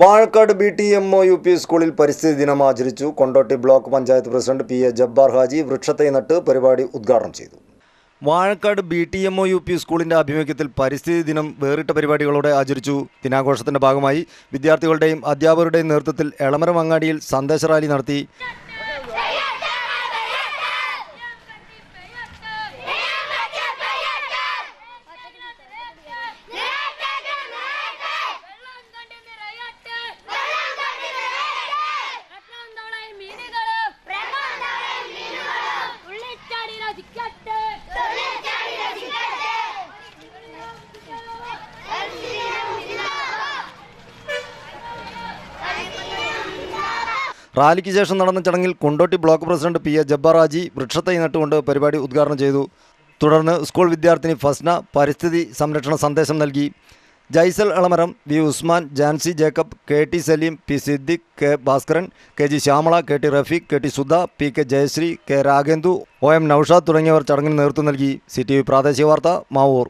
Vazhakkad B T M O U P സ്കൂളിൽ പരിസ്ഥിതി ദിനം ആചരിച്ചു. Kondotty block panchayat president P A Jabbar Haji വൃക്ഷത്തെ നട്ട് പരിപാടി ഉദ്ഘാടനം ചെയ്തു. Vazhakkad B T M O U P സ്കൂളിന്റെ ആഭിമുഖ്യത്തിൽ പരിസ്ഥിതി ദിനം വേറിട്ട പരിപാടികളോടെ ആചരിച്ചു. ദിനാഘോഷത്തിന്റെ ഭാഗമായി വിദ്യാർത്ഥികളുടെയും അധ്യാപകരുടെയും നേതൃത്വത്തിൽ എളമരം അങ്ങാടിയിൽ സന്ദേശ റാലി നടത്തി. റാലിക്ക് ശേഷം നടന്ന ചടങ്ങിൽ Kondotty block president P A Jabbar Haji വൃക്ഷത്തൈ നട്ടുകൊണ്ട് പരിപാടി ഉദ്ഘാടനം ചെയ്തു. തുടർന്ന് സ്കൂൾ വിദ്യാർത്ഥിനി ഫസ്ന പരിസ്ഥിതി സംരക്ഷണ സന്ദേശം നൽകി. Jaisal Elamaram V Usman Jancy Jacob K T Saleem P Siddique K Bhaskaran K G Shyamala K T Rafeeq K T Sudha P K Jayasree K Ragendu O M Naushad തുടങ്ങിയവർ ചടങ്ങിന് നേതൃത്വം നൽകി. C T V പ്രാദേശിക വാർത്ത മാവൂർ.